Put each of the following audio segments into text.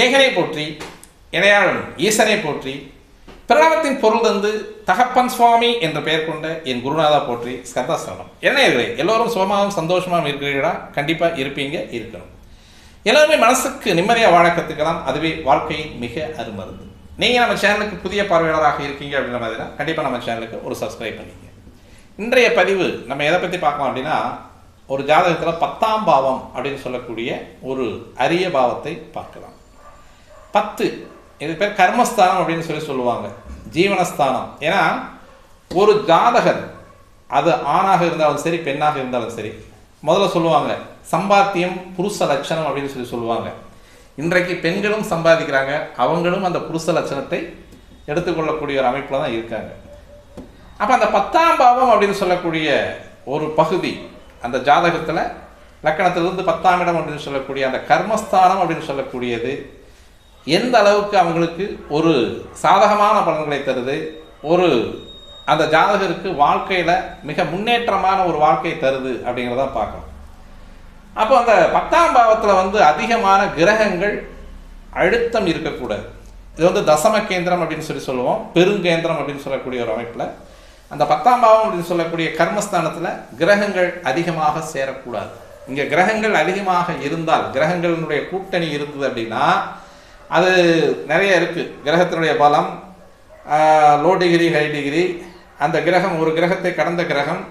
ஏகனை போற்றி இணையாளன் ஈசனை போற்றி பிரணவத்தின் பொருள் தந்து தகப்பன் சுவாமி என்ற பெயர் கொண்ட என் குருநாதா போற்றி ஸ்கந்தாசிரமம் என்ன இருக்கிறே எல்லோரும் சுகமாகவும் சந்தோஷமாகவும் இருக்கிறீர்களா? கண்டிப்பாக இருப்பீங்க இருக்கணும். எல்லாருமே மனசுக்கு நிம்மதியாக வாழ கற்றுக்கலாம் அதுவே வாழ்க்கையின் மிக அருமருந்து. நீங்கள் நம்ம சேனலுக்கு புதிய பார்வையாளராக இருக்கீங்க அப்படின்ற மாதிரினா கண்டிப்பாக நம்ம சேனலுக்கு ஒரு சப்ஸ்கிரைப் பண்ணிங்க இன்றைய பதிவு நம்ம எதை பற்றி பார்க்கலாம் அப்படின்னா ஒரு ஜாதகத்தில் பத்தாம் பாவம் அப்படின்னு சொல்லக்கூடிய ஒரு அரிய பாவத்தை பார்க்கலாம். பத்து. இது பேர் கர்மஸ்தானம் அப்படின்னு சொல்லி சொல்லுவாங்க. ஜீவனஸ்தானம். ஏன்னா ஒரு ஜாதகர் அது ஆணாக இருந்தாலும் சரி பெண்ணாக இருந்தாலும் சரி முதல்ல சொல்லுவாங்க சம்பாத்தியம் புருஷ லட்சணம் அப்படின்னு சொல்லி சொல்லுவாங்க. இன்றைக்கு பெண்களும் சம்பாதிக்கிறாங்க அவங்களும் அந்த புருஷ லட்சணத்தை எடுத்துக்கொள்ளக்கூடிய ஒரு அமைப்பில் தான் இருக்காங்க. அப்போ அந்த பத்தாம் பாவம் அப்படின்னு சொல்லக்கூடிய ஒரு பகுதி அந்த ஜாதகத்தில் லக்கணத்திலிருந்து பத்தாம் இடம் அப்படின்னு சொல்லக்கூடிய அந்த கர்மஸ்தானம் அப்படின்னு சொல்லக்கூடியது எந்த அளவுக்கு அவங்களுக்கு ஒரு சாதகமான பலன்களை தருது ஒரு அந்த ஜாதகருக்கு வாழ்க்கையில் மிக முன்னேற்றமான ஒரு வாழ்க்கையை தருது அப்படிங்கிறத பார்க்கணும். அப்போ அந்த பத்தாம் பாவத்தில் வந்து அதிகமான கிரகங்கள் அழுத்தம் இருக்கக்கூடாது. இது வந்து தசம கேந்திரம் அப்படின்னு சொல்லி சொல்லுவோம் பெருங்கேந்திரம் அப்படின்னு சொல்லக்கூடிய ஒரு அமைப்பில். அந்த பத்தாம் பாவம் அப்படின்னு சொல்லக்கூடிய கர்மஸ்தானத்தில் கிரகங்கள் அதிகமாக சேரக்கூடாது. இங்கே கிரகங்கள் அதிகமாக இருந்தால் கிரகங்களினுடைய கூட்டணி இருந்தது அப்படின்னா அது நிறைய இருக்குது கிரகத்தினுடைய பலம் லோ டிகிரி ஹை டிகிரி அந்த கிரகம் ஒரு கிரகத்தை கடந்த கிரகம்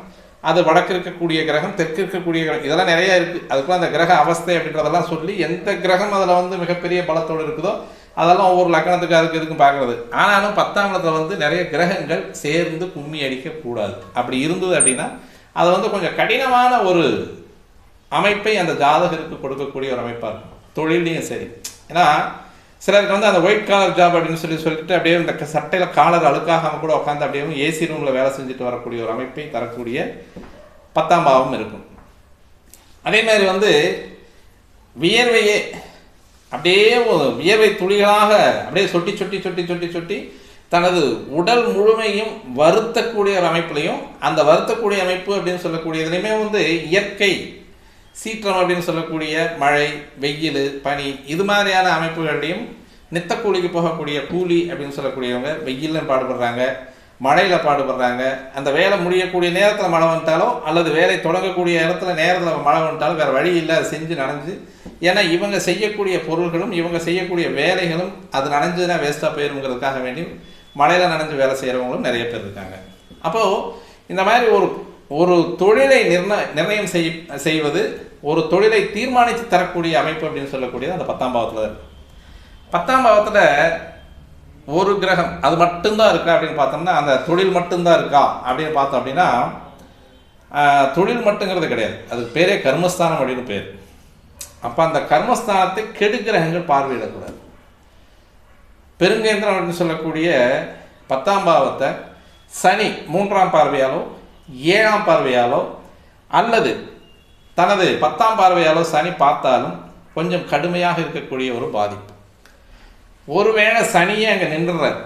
அது வடக்கு இருக்கக்கூடிய கிரகம் தெற்கு இருக்கக்கூடிய கிரகம் இதெல்லாம் நிறைய இருக்குது அதுக்குள்ள அந்த கிரக அவஸ்தை அப்படின்றதெல்லாம் சொல்லி எந்த கிரகம் அதில் வந்து மிகப்பெரிய பலத்தோடு இருக்குதோ அதெல்லாம் ஒவ்வொரு லக்கணத்துக்கு அதுக்கு இதுக்கும் பார்க்குறது. ஆனாலும் பத்தாம் இடத்துல வந்து நிறைய கிரகங்கள் சேர்ந்து கும்மி அடிக்கக்கூடாது அப்படி இருந்தது அப்படின்னா அது வந்து கொஞ்சம் கடினமான ஒரு அமைப்பை அந்த ஜாதகருக்கு கொடுக்கக்கூடிய ஒரு அமைப்பாக இருக்கும். தொழிலையும் சரி. ஏன்னா சிலருக்கு வந்து அந்த ஒயிட் காலர் ஜாப் அப்படின்னு சொல்லி சொல்லிட்டு அப்படியே இந்த சட்டையில் காலர் அழுக்காகாமல் கூட உட்காந்து அப்படியே ஏசி ரூமில் வேலை செஞ்சுட்டு வரக்கூடிய ஒரு அமைப்பை தரக்கூடிய பத்தாம் பாவம் இருக்கும். அதே மாதிரி வந்து வியர்வையே அப்படியே வியர்வை துளிகளாக அப்படியே சொட்டி சொட்டி சொட்டி சொட்டி சொட்டி தனது உடல் முழுமையும் வருத்தக்கூடிய ஒரு அமைப்புலையும் அந்த வருத்தக்கூடிய அமைப்பு அப்படின்னு சொல்லக்கூடியதுலையுமே வந்து இயற்கை சீற்றம் அப்படின்னு சொல்லக்கூடிய மழை வெயில் பனி இது மாதிரியான அமைப்புகள்லையும் நித்த கூலிக்கு போகக்கூடிய கூலி அப்படின்னு சொல்லக்கூடியவங்க வெயிலில் பாடுபடுறாங்க மழையில் பாடுபடுறாங்க. அந்த வேலை முடியக்கூடிய நேரத்தில் மழை வந்துட்டாலோ அல்லது வேலை தொடங்கக்கூடிய இடத்துல நேரத்தில் மழை வந்துட்டாலும் வேறு வழி இல்லை அது செஞ்சு நனைஞ்சு. ஏன்னா இவங்க செய்யக்கூடிய பொருள்களும் இவங்க செய்யக்கூடிய வேலைகளும் அது நனைஞ்சதுன்னா வேஸ்ட்டாக போயிருங்கிறதுக்காக வேண்டி மழையில் நனைஞ்சு வேலை செய்கிறவங்களும் நிறைய பேர் இருக்காங்க. அப்போது இந்த மாதிரி ஒரு ஒரு தொழிலை நிர்ண நிர்ணயம் செய் செய்வது ஒரு தொழிலை தீர்மானித்து தரக்கூடிய அமைப்பு அப்படின்னு சொல்லக்கூடியது அந்த பத்தாம் பாவத்தில் இருக்கு. பத்தாம் பாவத்தில் ஒரு கிரகம் அது மட்டும்தான் இருக்கா அப்படின்னு பார்த்தோம்னா அந்த தொழில் மட்டும்தான் இருக்கா அப்படின்னு பார்த்தோம் அப்படின்னா தொழில் மட்டுங்கிறது கிடையாது. அதுக்கு பேரே கர்மஸ்தானம் அப்படின்னு பேர். அப்போ அந்த கர்மஸ்தானத்தை கெடு கிரகங்கள் பார்வையிடக்கூடாது. பெருங்கேந்திரம் அப்படின்னு சொல்லக்கூடிய பத்தாம் பாவத்தை சனி மூன்றாம் பார்வையாலும் ஏழாம் பார்வையாலோ அல்லது தனது பத்தாம் பார்வையாலோ சனி பார்த்தாலும் கொஞ்சம் கடுமையாக இருக்கக்கூடிய ஒரு பாதிப்பு. ஒருவேளை சனியே அங்கே நின்றுறார்.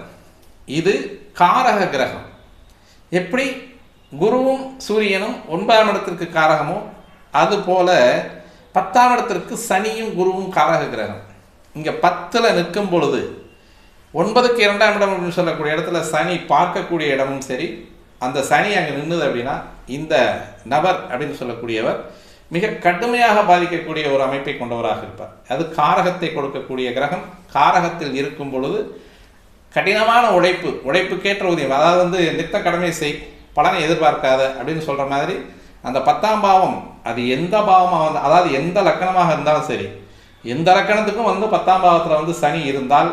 இது காரக கிரகம். எப்படி? குருவும் சூரியனும் ஒன்பதாம் இடத்திற்கு காரகமோ அதுபோல பத்தாம் இடத்திற்கு சனியும் குருவும் காரக கிரகம். இங்கே பத்தில் நிற்கும் பொழுது ஒன்பதுக்கு இரண்டாம் இடம் அப்படின்னு சொல்லக்கூடிய இடத்துல சனி பார்க்கக்கூடிய இடமும் சரி அந்த சனி அங்கே நின்றுது அப்படின்னா இந்த நபர் அப்படின்னு சொல்லக்கூடியவர் மிக கடுமையாக பாதிக்கக்கூடிய ஒரு அமைப்பை கொண்டவராக இருப்பார். அது காரகத்தை கொடுக்கக்கூடிய கிரகம். காரகத்தில் இருக்கும் பொழுது கடினமான உழைப்பு உழைப்புக்கேற்ற ஊதியம். அதாவது வந்து நித்த கடமை செய் பலனை எதிர்பார்க்காத அப்படின்னு சொல்கிற மாதிரி அந்த பத்தாம் பாவம் அது எந்த பாவமாக வந்து அதாவது எந்த லக்கணமாக இருந்தாலும் சரி எந்த லக்கணத்துக்கும் வந்து பத்தாம் பாவத்தில் வந்து சனி இருந்தால்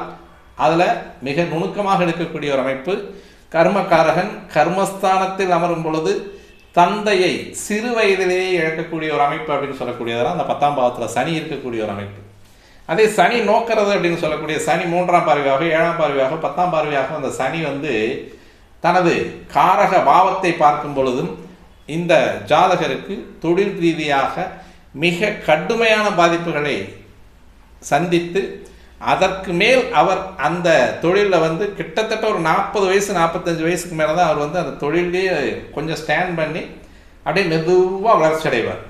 அதில் மிக நுணுக்கமாக எடுக்கக்கூடிய ஒரு அமைப்பு. கர்மகாரகன் கர்மஸ்தானத்தில் அமரும் பொழுது தந்தையை சிறு வயதிலேயே இழக்கக்கூடிய ஒரு அமைப்பு அப்படின்னு சொல்லக்கூடியதெல்லாம் அந்த பத்தாம் பாவத்தில் சனி இருக்கக்கூடிய ஒரு அமைப்பு. அதே சனி நோக்கிறது அப்படின்னு சொல்லக்கூடிய சனி மூன்றாம் பார்வையாக ஏழாம் பார்வையாக பத்தாம் பார்வையாக அந்த சனி வந்து தனது காரக பாவத்தை பார்க்கும் பொழுதும் இந்த ஜாதகருக்கு தொழில் ரீதியாக மிக கடுமையான பாதிப்புகளை சந்தித்து அதற்கு மேல் அவர் அந்த தொழிலில் வந்து கிட்டத்தட்ட ஒரு நாற்பது வயசு நாற்பத்தஞ்சு வயசுக்கு மேலே தான் அவர் வந்து அந்த தொழிலே கொஞ்சம் ஸ்டாண்ட் பண்ணி அப்படியே மெதுவாக வளர்ச்சி அடைவார்.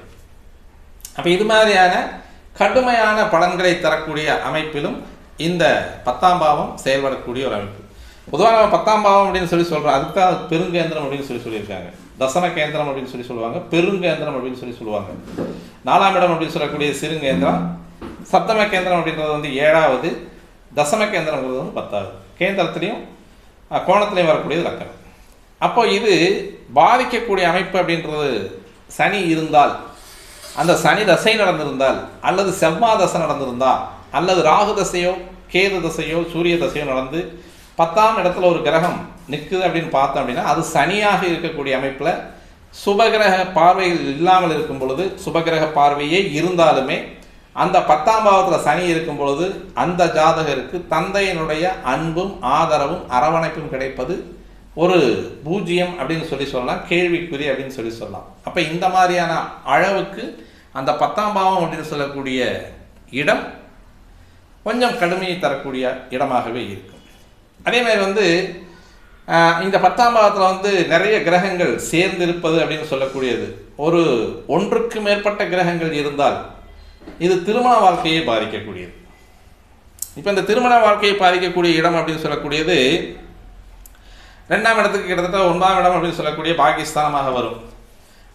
அப்போ இது மாதிரியான கடுமையான பலன்களை தரக்கூடிய அமைப்பிலும் இந்த பத்தாம் பாவம் செயல்படக்கூடிய ஒரு அமைப்பு. பொதுவாக நம்ம பத்தாம் பாவம் அப்படின்னு சொல்லி சொல்கிறோம் அதுக்கு தான் பெருங்கேந்திரம் அப்படின்னு சொல்லி சொல்லியிருக்காங்க. தசம கேந்திரம் அப்படின்னு சொல்லி சொல்லுவாங்க. பெருங்கேந்திரம் அப்படின்னு சொல்லி சொல்லுவாங்க. நாலாம் இடம் அப்படின்னு சொல்லக்கூடிய சிறுங்கேந்திரம் சப்தம கேந்திரம் அப்படின்றது வந்து ஏழாவது தசம கேந்திரங்கிறது வந்து பத்தாவது. கேந்திரத்துலேயும் கோணத்துலேயும் வரக்கூடியது லக்கணம். அப்போ இது பாதிக்கக்கூடிய அமைப்பு அப்படின்றது சனி இருந்தால் அந்த சனி தசை நடந்திருந்தால் அல்லது செவ்வா தசை நடந்திருந்தால் அல்லது ராகு தசையோ கேது தசையோ சூரிய தசையோ நடந்து பத்தாம் இடத்துல ஒரு கிரகம் நிற்குது அப்படின்னு பார்த்தோம் அப்படின்னா அது சனியாக இருக்கக்கூடிய அமைப்பில் சுபகிரக பார்வைகள் இல்லாமல் இருக்கும் பொழுது சுபகிரக பார்வையே இருந்தாலுமே அந்த பத்தாம் பாவத்தில் சனி இருக்கும் பொழுது அந்த ஜாதகருக்கு தந்தையினுடைய அன்பும் ஆதரவும் அரவணைப்பும் கிடைப்பது ஒரு பூஜ்ஜியம் அப்படின்னு சொல்லி சொல்லலாம் கேள்விக்குறி அப்படின்னு சொல்லி சொல்லலாம். அப்போ இந்த மாதிரியான அளவுக்கு அந்த பத்தாம் பாவம் அப்படின்னு சொல்லக்கூடிய இடம் கொஞ்சம் கடுமையை தரக்கூடிய இடமாகவே இருக்கும். அதே மாதிரி வந்து இந்த பத்தாம் பாவத்தில் வந்து நிறைய கிரகங்கள் சேர்ந்திருப்பது அப்படின்னு சொல்லக்கூடியது. ஒரு ஒன்றுக்கு மேற்பட்ட கிரகங்கள் இருந்தால் இது திருமண வாழ்க்கையை பாதிக்கக்கூடியது. இப்போ இந்த திருமண வாழ்க்கையை பாதிக்கக்கூடிய இடம் அப்படின்னு சொல்லக்கூடியது ரெண்டாம் இடத்துக்கு கிட்டத்தட்ட ஒன்றாம் இடம் அப்படின்னு சொல்லக்கூடிய பாகிஸ்தானமாக வரும்.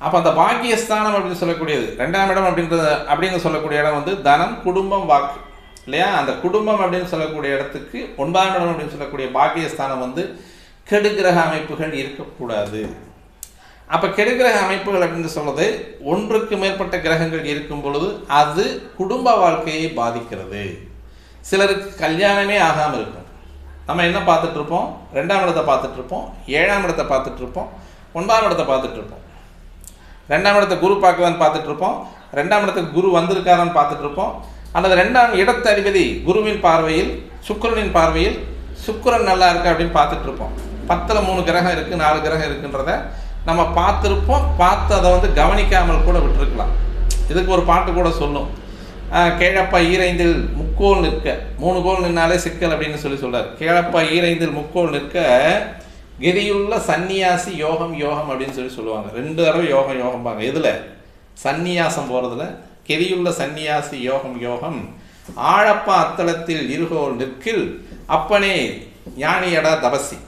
அப்போ அந்த பாக்கியஸ்தானம் அப்படின்னு சொல்லக்கூடியது ரெண்டாம் இடம் அப்படின்றது அப்படின்னு சொல்லக்கூடிய இடம் வந்து தனம் குடும்பம் வாக்கு. இல்லையா? அந்த குடும்பம் அப்படின்னு சொல்லக்கூடிய இடத்துக்கு ஒன்பதாம் இடம் அப்படின்னு சொல்லக்கூடிய பாக்கியஸ்தானம் வந்து கெடுகிரக அமைப்புகள் இருக்கக்கூடாது. அப்போ கெடுகிரக அமைப்புகள் அப்படின்னு சொல்வது ஒன்றுக்கு மேற்பட்ட கிரகங்கள் இருக்கும் பொழுது அது குடும்ப வாழ்க்கையை பாதிக்கிறது. சிலருக்கு கல்யாணமே ஆகாமல் இருக்கும். நம்ம என்ன பார்த்துட்ருப்போம் ரெண்டாம் இடத்தை பார்த்துட்ருப்போம் ஏழாம் இடத்தை பார்த்துட்ருப்போம் ஒன்பதாம் இடத்தை பார்த்துட்ருப்போம் ரெண்டாம் இடத்தை குரு பார்க்குதான்னு பார்த்துட்ருப்போம் ரெண்டாம் இடத்துக்கு குரு வந்திருக்காரான்னு பார்த்துட்ருப்போம் அல்லது ரெண்டாம் இடத்த அதிபதி குருவின் பார்வையில் சுக்கரனின் பார்வையில் சுக்கிரன் நல்லா இருக்கு அப்படின்னு பார்த்துட்ருப்போம் பத்தில் மூணு கிரகம் இருக்குது நாலு கிரகம் இருக்குன்றத நம்ம பார்த்துருப்போம் பார்த்து அதை வந்து கவனிக்காமல் கூட விட்டுருக்கலாம். இதுக்கு ஒரு பாட்டு கூட சொல்லும். கேழப்பா ஈரைந்தில் முக்கோல் நிற்க. மூணு கோல் நின்னாலே சிக்கல் அப்படின்னு சொல்லி சொல்கிறார் கேழப்பா ஈரைந்தில் முக்கோல் நிற்க கிரியுள்ள சந்நியாசி யோகம் யோகம் அப்படின்னு சொல்லி சொல்லுவாங்க. ரெண்டு தடவை யோகம் யோகம்பாங்க எதில்? சந்நியாசம் போகிறதுல கெதியுள்ள சந்நியாசி யோகம் யோகம். ஆழப்பா அத்தலத்தில் இருகோல் நிற்கில் அப்பனே ஞானியடா தபசி.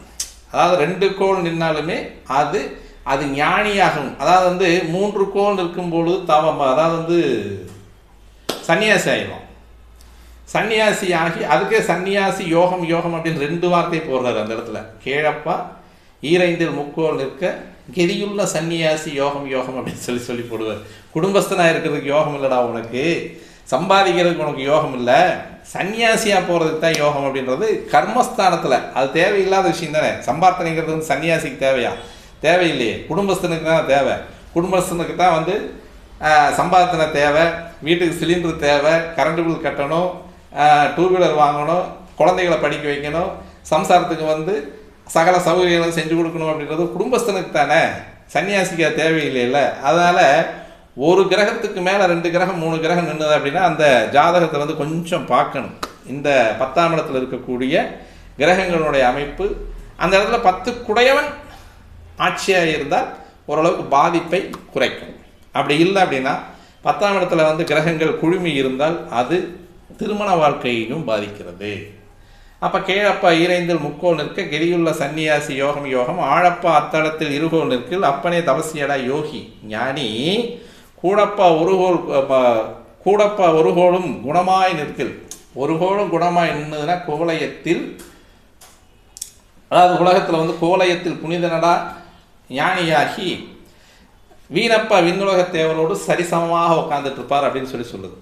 அதாவது ரெண்டு கோல் நின்னாலுமே அது அது ஞானியாகும். அதாவது வந்து மூன்று கோள் நிற்கும் பொழுது தவம் அதாவது வந்து சன்னியாசி ஆயிடும் சன்னியாசி ஆகி அதுக்கே சன்னியாசி யோகம் யோகம் அப்படின்னு ரெண்டு வார்த்தை போடுறாரு அந்த இடத்துல. கேழப்பா ஈரைந்தில் முக்கோல் நிற்க கெதியுள்ள சன்னியாசி யோகம் யோகம் அப்படின்னு சொல்லி சொல்லி போடுவார். குடும்பஸ்தனாக இருக்கிறதுக்கு யோகம் இல்லைடா உனக்கு. சம்பாதிக்கிறதுக்கு உனக்கு யோகம் இல்லை. சன்னியாசியாக போகிறதுக்கு தான் யோகம் அப்படின்றது கர்மஸ்தானத்தில். அது தேவையில்லாத விஷயம் தானே. சம்பார்த்தனைங்கிறது வந்து சன்னியாசிக்கு தேவையா? தேவையில்லையே. குடும்பஸ்தனுக்கு தான் தேவை. குடும்பஸ்தனுக்கு தான் வந்து சம்பாதனை தேவை வீட்டுக்கு சிலிண்டர் தேவை கரண்ட் பில் கட்டணும் டூ வீலர் வாங்கணும் குழந்தைகளை படிக்க வைக்கணும் சம்சாரத்துக்கு வந்து சகல சௌகரியங்களும் செஞ்சு கொடுக்கணும் அப்படின்றது குடும்பஸ்தனுக்கு தானே. சன்னியாசிக்கு அது தேவையில்லைல்ல அதனால் ஒரு கிரகத்துக்கு மேலே ரெண்டு கிரகம் மூணு கிரகம் நின்றுது அப்படின்னா அந்த ஜாதகத்தை வந்து கொஞ்சம் பார்க்கணும். இந்த பத்தாம் இடத்துல இருக்கக்கூடிய கிரகங்களுடைய அமைப்பு அந்த இடத்துல பத்து குடையவன் ஆட்சியாக இருந்தால் ஓரளவுக்கு பாதிப்பை குறைக்கும். அப்படி இல்லை அப்படின்னா பத்தாம் இடத்துல வந்து கிரகங்கள் குழுமி இருந்தால் அது திருமண வாழ்க்கையையும் பாதிக்கிறது. அப்போ கேழப்பா ஈரைந்தில் முக்கோல் நிற்க கெதியுள்ள சன்னியாசி யோகம் யோகம் ஆழப்பா அத்தளத்தில் இருகோல் நிற்கில் அப்பனே தபசியடா யோகி ஞானி கூடப்பா ஒருகோல் கூடப்பா ஒருகோளும் குணமாய் நிற்கில். ஒருகோளும் குணமாய் நின்றுதுன்னா கோலயத்தில் அதாவது உலகத்தில் வந்து கோலயத்தில் புனிதனடா ஞானியாகி வீணப்பா விண்ணுலக தேவரோடு சரிசமமாக உட்காந்துட்டு இருப்பார் அப்படின்னு சொல்லி சொல்லுது.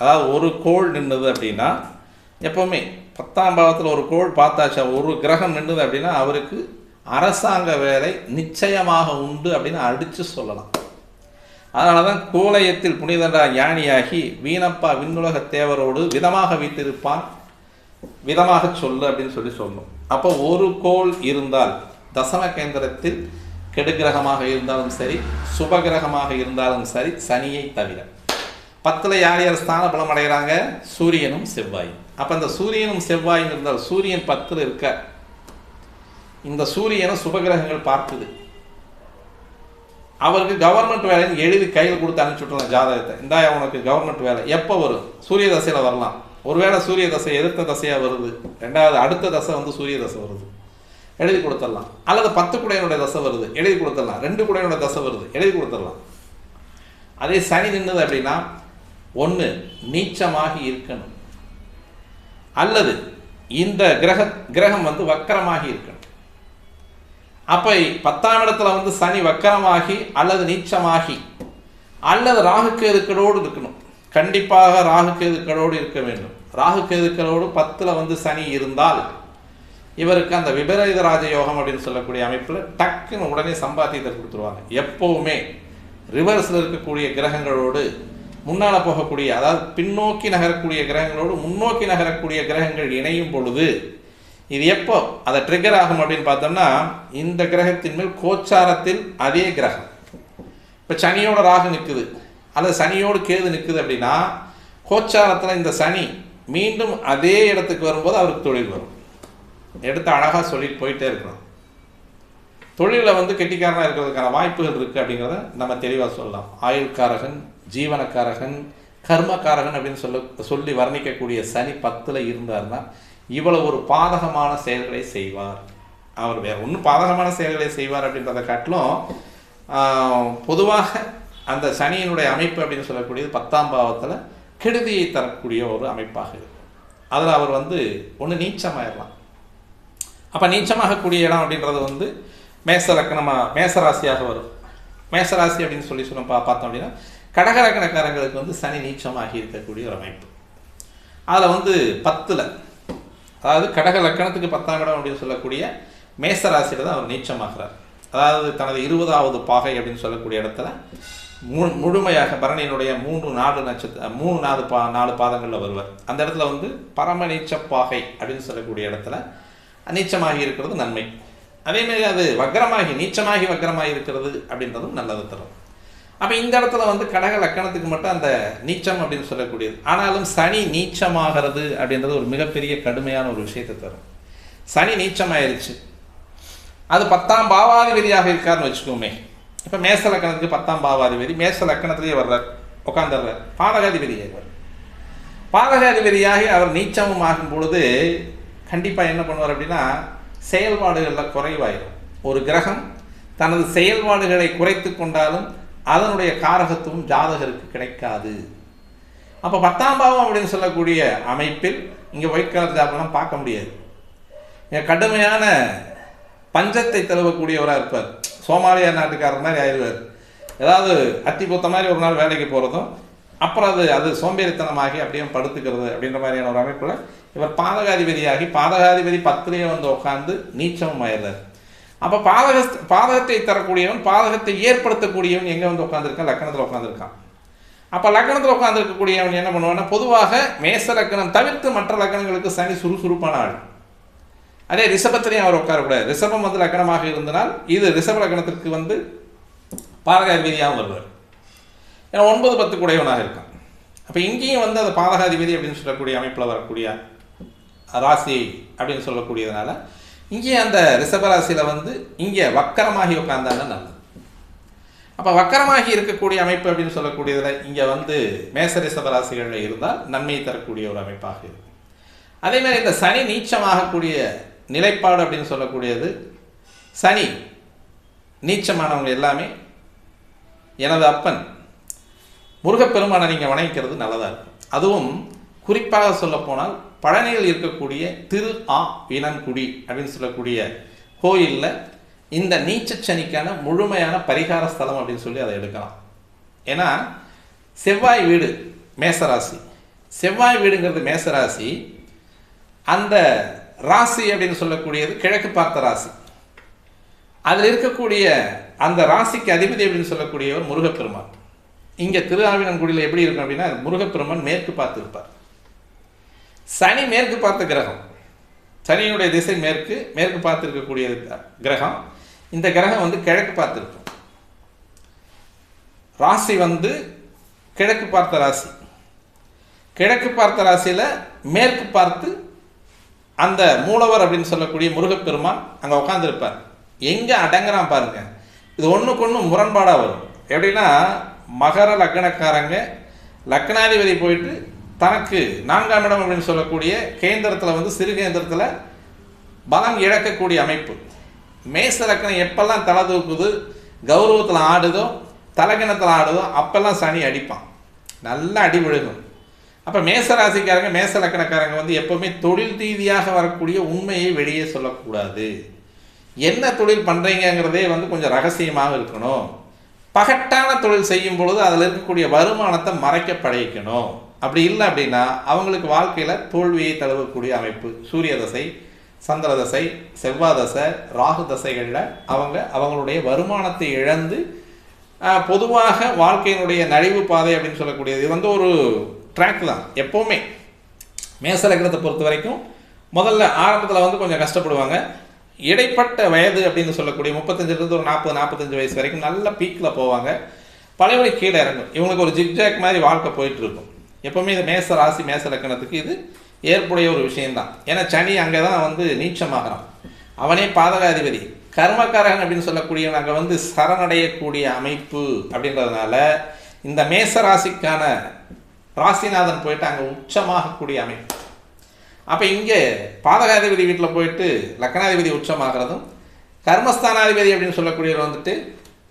அதாவது ஒரு கோள் நின்றுது அப்படின்னா எப்பவுமே பத்தாம் பாவத்தில் ஒரு கோள் பார்த்தாச்சா ஒரு கிரகம் நின்றுது அப்படின்னா அவருக்கு அரசாங்க வேலை நிச்சயமாக உண்டு அப்படின்னு அடித்து சொல்லலாம். அதனால தான் கோலயத்தில் புனிதண்டா ஞானியாகி வீணப்பா விண்ணுலக தேவரோடு விதமாக வீட்டிருப்பான் விதமாக சொல்லு அப்படின்னு சொல்லி சொல்லணும் அப்போ ஒரு கோள் இருந்தால் தசம கேந்திரத்தில் கெடுகிரகமாக இருந்தாலும் சரி சுபகிரகமாக இருந்தாலும் சரி சனியை தவிர. பத்தில் யார் யார் ஸ்தான பலம் அடைகிறாங்க? சூரியனும் செவ்வாயும். அப்போ இந்த சூரியனும் செவ்வாயும் இருந்தால் சூரியன் பத்தில் இருக்க. இந்த சூரியனை சுபகிரகங்கள் பார்க்குது. அவருக்கு கவர்மெண்ட் வேலைன்னு எழுதி கையில் கொடுத்து அனுப்பிச்சு ஜாதகத்தை. இந்தா உனக்கு கவர்மெண்ட் வேலை. எப்போ வரும்? சூரிய தசையில் வரலாம். ஒருவேளை சூரிய தசை எதிர்த்த தசையாக வருது. ரெண்டாவது அடுத்த தசை வந்து சூரிய தசை வருது. எழுதி கொடுத்துடலாம். அல்லது பத்து குடையனுடைய தசை வருது எழுதி கொடுத்துடலாம். ரெண்டு குடையனுடைய தசை வருது எழுதி கொடுத்துடலாம். அதே சனி நின்றுது அப்படின்னா ஒன்று நீச்சமாகி இருக்கணும். அல்லது இந்த கிரக கிரகம் வந்து வக்கரமாகி இருக்கணும். அப்போ பத்தாம் இடத்துல வந்து சனி வக்கரமாகி அல்லது நீச்சமாகி அல்லது ராகு கேதுக்களோடு இருக்கணும். கண்டிப்பாக ராகு கேதுக்களோடு இருக்க வேண்டும். ராகு கேதுக்களோடு பத்தில் வந்து சனி இருந்தால் இவருக்கு அந்த விபரீத ராஜயோகம் அப்படின்னு சொல்லக்கூடிய அமைப்பில் டக்குன்னு உடனே சம்பாத்தியத்தை கொடுத்துருவாங்க. எப்போவுமே ரிவர்ஸில் இருக்கக்கூடிய கிரகங்களோடு முன்னால் போகக்கூடிய அதாவது பின்னோக்கி நகரக்கூடிய கிரகங்களோடு முன்னோக்கி நகரக்கூடிய கிரகங்கள் இணையும் பொழுது இது எப்போ அதை ட்ரிகர் ஆகும் அப்படின்னு பார்த்தோம்னா இந்த கிரகத்தின் மேல் கோச்சாரத்தில் அதே கிரகம். இப்போ சனியோட ராகு நிற்குது அல்லது சனியோடு கேது நிற்குது அப்படின்னா கோச்சாரத்தில் இந்த சனி மீண்டும் அதே இடத்துக்கு வரும்போது அவருக்கு தொழில் வரும். எடுத்து அழகாக சொல்லிட்டு போயிட்டே இருக்கிறோம் தொழிலில் வந்து கெட்டிக்காரனாக இருக்கிறதுக்கான வாய்ப்புகள் இருக்குது அப்படிங்கிறத நம்ம தெளிவாக சொல்லலாம். ஆயுள்காரகன் ஜீவனக்காரகன் கர்மக்காரகன் அப்படின்னு சொல்ல சொல்லி வர்ணிக்கக்கூடிய சனி பத்தில் இருந்தார்னா இவ்வளவு ஒரு பாதகமான செயல்களை செய்வார். அவர் வேற ஒன்றும் பாதகமான செயல்களை செய்வார் அப்படின்றத காட்டிலும் பொதுவாக அந்த சனியினுடைய அமைப்பு அப்படின்னு சொல்லக்கூடியது பத்தாம் பாவத்தில் கெடுதியை தரக்கூடிய ஒரு அமைப்பாக இருக்கும். அதில் அவர் வந்து ஒன்று நீச்சமாயிடலாம் அப்போ நீச்சமாகக்கூடிய இடம் அப்படின்றது வந்து மேச லக்கணமாக மேசராசியாக வரும். மேசராசி அப்படின்னு சொல்லி சொன்ன பா பார்த்தோம் அப்படின்னா கடக லக்கணக்காரங்களுக்கு வந்து சனி நீச்சமாகி இருக்கக்கூடிய ஒரு அமைப்பு. அதில் வந்து பத்தில் அதாவது கடக லக்கணத்துக்கு பத்தாம் இடம் அப்படின்னு சொல்லக்கூடிய மேசராசியில் தான் அவர் நீச்சமாகிறார். அதாவது தனது இருபதாவது பாகை அப்படின்னு சொல்லக்கூடிய இடத்துல மு முழுமையாக பரணியினுடைய மூன்று நாலு நட்சத்திர மூணு நாலு பா நாலு பாதங்களில் வருவார். அந்த இடத்துல வந்து பரமநீச்ச பாகை அப்படின்னு சொல்லக்கூடிய இடத்துல நீச்சமாகி இருக்கிறது நன்மை. அதே மாதிரி அது வக்ரமாகி நீச்சமாகி வக்ரமாகி இருக்கிறது அப்படின்றதும் நல்லது தரும். அப்போ இந்த இடத்துல வந்து கடக லக்கணத்துக்கு மட்டும் அந்த நீச்சம் அப்படின்னு சொல்லக்கூடியது. ஆனாலும் சனி நீச்சமாகிறது அப்படின்றது ஒரு மிகப்பெரிய கடுமையான ஒரு விஷயத்தை தரும். சனி நீச்சமாயிருச்சு. அது பத்தாம் பாவாதிபதியாக இருக்காருன்னு வச்சுக்கோமே. இப்போ மேச லக்கணத்துக்கு பத்தாம் பாவாதிபதி மேச லக்கணத்திலேயே வர்றார். உட்காந்துடுறார் பாதகாதிபதி ஆயிடுவார் பாதகாதிபதியாகி அவர் நீச்சமும் ஆகும் பொழுது கண்டிப்பாக என்ன பண்ணுவார் அப்படின்னா செயல்பாடுகளில் குறைவாயிடும் ஒரு கிரகம் தனது செயல்பாடுகளை குறைத்து கொண்டாலும் அதனுடைய காரகத்துவம் ஜாதகருக்கு கிடைக்காது. அப்போ பத்தாம் பாவம் அப்படின்னு சொல்லக்கூடிய அமைப்பில் இங்கே ஒயிட் கலர் ஜாப்லாம் பார்க்க முடியாது. இங்கே கடுமையான பஞ்சத்தை தழுவக்கூடியவராக இருப்பார். சோமாலியா நாட்டுக்காரர் மாதிரி ஆயிடுவார். ஏதாவது அத்தி பொத்த மாதிரி ஒரு நாள் வேலைக்கு போகிறதும் அப்புறம் அது அது சோம்பேறித்தனமாகி அப்படியே படுத்துக்கிறது அப்படின்ற மாதிரியான ஒரு அமைப்பில் இவர் பாதகாதிபதியாகி பாதகாதிபதி பத்திலேயே வந்து உட்காந்து நீச்சமும் ஆயிடுறார் அப்போ பாதக பாதகத்தை தரக்கூடியவன் பாதகத்தை ஏற்படுத்தக்கூடியவன் எங்கே வந்து உட்காந்துருக்கான் லக்கணத்தில் உட்காந்துருக்கான் அப்போ லக்கணத்தில் உட்காந்துருக்கக்கூடியவன் என்ன பண்ணுவான்னா பொதுவாக மேச லக்கணம் தவிர்த்து மற்ற லக்கணங்களுக்கு சனி சுறுசுறுப்பான ஆள். அதே ரிஷபத்திலையும் அவர் உட்காரக்கூடாது. ரிஷபம் வந்து லக்கணமாக இருந்தனால் இது ரிஷப லக்கணத்திற்கு வந்து பாதகாதிபதியாகவும் வருவார். ஏன்னா ஒன்பது பத்து குடையவனாக இருக்கான். அப்போ இங்கேயும் வந்து அது பாதகாதிபதி அப்படின்னு சொல்லக்கூடிய அமைப்பில் வரக்கூடிய ராசி அப்படின்னு சொல்லக்கூடியதுனால இங்கேயும் அந்த ரிஷபராசியில் வந்து இங்கே வக்கரமாகி உட்காந்தாங்க நல்லது. அப்போ வக்கரமாகி இருக்கக்கூடிய அமைப்பு அப்படின்னு சொல்லக்கூடியதில் இங்கே வந்து மேச ரிஷபராசிகளில் இருந்தால் நன்மை தரக்கூடிய ஒரு அமைப்பாக இருக்கும். அதே மாதிரி இந்த சனி நீச்சமாகக்கூடிய நிலைப்பாடு அப்படின்னு சொல்லக்கூடியது. சனி நீச்சமானவங்க எல்லாமே எனது அப்பன் முருகப்பெருமானை நீங்கள் வணங்கிக்கிறது நல்லதாக இருக்கும் அதுவும் குறிப்பாக சொல்லப்போனால் பழனியில் இருக்கக்கூடிய திரு ஆ இனங்குடி அப்படின்னு சொல்லக்கூடிய கோயிலில் இந்த நீச்சச்சனிக்கான முழுமையான பரிகார ஸ்தலம் அப்படின்னு சொல்லி அதை எடுக்கலாம். ஏன்னா செவ்வாய் வீடு மேசராசி. செவ்வாய் வீடுங்கிறது மேசராசி. அந்த ராசி அப்படின்னு சொல்லக்கூடியது கிழக்கு பார்த்த ராசி. அதில் இருக்கக்கூடிய அந்த ராசிக்கு அதிபதி அப்படின்னு சொல்லக்கூடியவர் முருகப்பெருமான். இங்கே திருஆவினன்குடியில் எப்படி இருக்கும் அப்படின்னா முருகப்பெருமன் மேற்கு பார்த்து இருப்பார் சனி மேற்கு பார்த்த கிரகம். சனியினுடைய திசை மேற்கு மேற்கு பார்த்துருக்கக்கூடிய கிரகம். இந்த கிரகம் வந்து கிழக்கு பார்த்துருக்கும். ராசி வந்து கிழக்கு பார்த்த ராசி. கிழக்கு பார்த்த ராசியில் மேற்கு பார்த்து அந்த மூலவர் அப்படின்னு சொல்லக்கூடிய முருகப்பெருமான் அங்கே உட்காந்துருப்பார் எங்கே அடங்குறான் பாருங்க. இது ஒன்றுக்கு ஒன்று முரண்பாடாக வரும். எப்படின்னா மகர லக்னக்காரங்க லக்னாதிபதி போயிட்டு தனக்கு நான்காம் இடம் அப்படின்னு சொல்லக்கூடிய கேந்திரத்தில் வந்து சிறு கேந்திரத்தில் பலம் இழக்கக்கூடிய அமைப்பு. மேச லக்கணம் எப்பெல்லாம் தலை தூக்குது? கௌரவத்தில் ஆடுதோ தலகணத்தில் ஆடுதோ அப்பெல்லாம் சனி அடிப்பான். நல்லா அடி விழுகும். அப்போ மேச ராசிக்காரங்க மேச லக்கணக்காரங்க வந்து எப்போவுமே தொழில் ரீதியாக வரக்கூடிய உண்மையை வெளியே சொல்லக்கூடாது. என்ன தொழில் பண்ணுறீங்கங்கிறதே வந்து கொஞ்சம் ரகசியமாக இருக்கணும். பகட்டான தொழில் செய்யும் பொழுது அதில் இருக்கக்கூடிய வருமானத்தை மறைக்க படைக்கணும் அப்படி இல்லை அப்படின்னா அவங்களுக்கு வாழ்க்கையில் தோல்வியை தழுவக்கூடிய அமைப்பு சூரிய தசை சந்திர தசை செவ்வாய் தசை ராகு தசைகளில் அவங்க அவங்களுடைய வருமானத்தை இழந்து பொதுவாக வாழ்க்கையினுடைய நழிவு பாதை அப்படின்னு சொல்லக்கூடியது. இது வந்து ஒரு ட்ராக் தான் எப்போவுமே. மேச பொறுத்த வரைக்கும் முதல்ல ஆரம்பத்தில் வந்து கொஞ்சம் கஷ்டப்படுவாங்க. இடைப்பட்ட வயது அப்படின்னு சொல்லக்கூடிய முப்பத்தஞ்சிலிருந்து ஒரு நாற்பது நாற்பத்தஞ்சு வயசு வரைக்கும் நல்ல பீக்கில் போவாங்க. பழையபடி கீழே இறங்கும். இவங்களுக்கு ஒரு ஜிக்ஜாக் மாதிரி வாழ்க்கை போயிட்டு இருக்கும் எப்போவுமே இது மேச ராசி மேச லக்கணத்துக்கு இது ஏற்புடைய ஒரு விஷயம்தான். ஏன்னா சனி அங்கே தான் வந்து நீச்சமாகறான். அவனே பாதகாதிபதி. கர்மக்காரகன் அப்படின்னு சொல்லக்கூடியவன் அங்கே வந்து சரணடையக்கூடிய அமைப்பு அப்படின்றதுனால இந்த மேச ராசிக்கான ராசிநாதன் போயிட்டு அங்கே உச்சமாகக்கூடிய அமைப்பு. அப்போ இங்கே பாதகாதிபதி வீட்டில் போயிட்டு லக்கணாதிபதி உச்சமாகிறதும் கர்மஸ்தானாதிபதி அப்படின்னு சொல்லக்கூடியவர் வந்துட்டு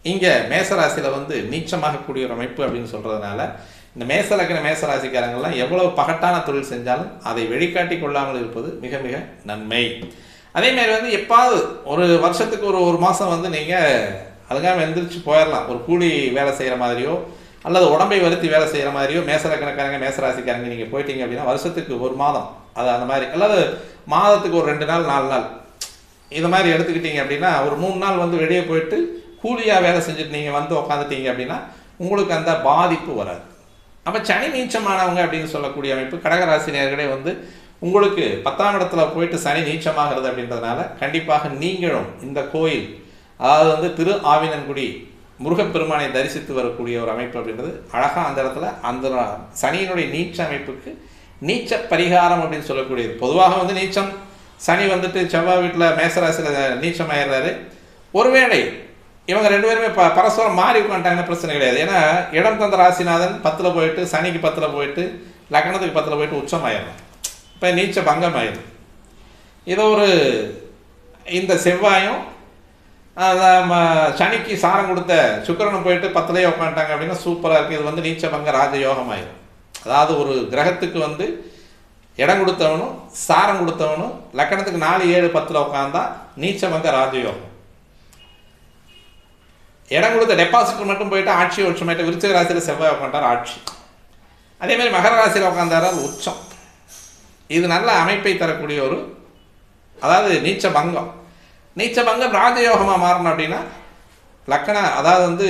இங்கே மேசராசியில் வந்து நீச்சமாகக்கூடிய ஒரு அமைப்பு அப்படின்னு சொல்கிறதுனால இந்த மேச லக்கண மேசராசிக்காரங்கள்லாம் எவ்வளவு பகட்டான தொழில் செஞ்சாலும் அதை வெளிக்காட்டி கொள்ளாமல் இருப்பது மிக மிக நன்மை. அதே மாதிரி வந்து எப்பாவது ஒரு வருஷத்துக்கு ஒரு ஒரு மாதம் வந்து நீங்கள் அதுக்காக எந்திரிச்சு போயிடலாம் ஒரு கூலி வேலை செய்கிற மாதிரியோ அல்லது உடம்பை வருத்தி வேலை செய்கிற மாதிரியோ மேசலக்கணக்காரங்க மேசராசிக்காரங்க நீங்கள் போயிட்டீங்க அப்படின்னா வருஷத்துக்கு ஒரு மாதம் அது அந்த மாதிரி. அல்லது மாதத்துக்கு ஒரு ரெண்டு நாள் நாலு நாள். இது மாதிரி எடுத்துக்கிட்டீங்க அப்படின்னா ஒரு மூணு நாள் வந்து வெளியே போயிட்டு கூலியாக வேலை செஞ்சுட்டு நீங்கள் வந்து உக்காந்துட்டீங்க அப்படின்னா உங்களுக்கு அந்த பாதிப்பு வராது. அப்போ சனி நீச்சமானவங்க அப்படின்னு சொல்லக்கூடிய அமைப்பு கடகராசினியர்களே வந்து உங்களுக்கு பத்தாம் இடத்துல போயிட்டு சனி நீச்சமாகிறது அப்படின்றதுனால கண்டிப்பாக நீங்களும் இந்த கோயில் அதாவது வந்து திரு ஆவினன்குடி முருகப்பெருமானை தரிசித்து வரக்கூடிய ஒரு அமைப்பு அப்படின்றது அழகாக அந்த இடத்துல அந்த சனியினுடைய நீச்ச அமைப்புக்கு நீச்ச பரிகாரம் அப்படின்னு சொல்லக்கூடியது. பொதுவாக வந்து நீச்சம் சனி வந்துட்டு செவ்வாய் வீட்டில் மேசராசியில் நீச்சம் ஆயிடுறாரு ஒருவேளை இவங்க ரெண்டு பேருமே ப பரஸ்பரம் மாறி உட்காந்துட்டாங்கன்னா பிரச்சனை கிடையாது. ஏன்னா இடம் தந்த ராசிநாதன் பத்தில் போயிட்டு சனிக்கு பத்தில் போயிட்டு லக்னத்துக்கு பத்தில் போயிட்டு உச்சம் ஆயிடும் இப்போ நீச்ச பங்கம் ஆயிடும் இது ஒரு இந்த செவ்வாயும் சனிக்கு சாரம் கொடுத்த சுக்கிரனும் போயிட்டு பத்திலேயே உட்காந்துட்டாங்க அப்படின்னா சூப்பராக இருக்குது இது வந்து நீச்ச பங்க ராஜயோகம் ஆயிடும் அதாவது ஒரு கிரகத்துக்கு வந்து இடம் கொடுத்தவனும் சாரம் கொடுத்தவனும் லக்கணத்துக்கு நாலு ஏழு பத்தில் உட்காந்தா நீச்சபங்க ராஜயோகம். இடம் கொடுத்த டெபாசிட் மட்டும் போயிட்டு ஆட்சி உச்சமாயிட்டு விருச்சிக ராசியில் செவ்வாய் உட்காந்தார் ஆட்சி. அதே மாதிரி மகர ராசியில் உட்காந்தார் உச்சம். இது நல்ல அமைப்பை தரக்கூடிய ஒரு அதாவது நீச்ச பங்கம். நீச்ச பங்கம் ராஜயோகமாக மாறணும் அப்படின்னா லக்கண அதாவது வந்து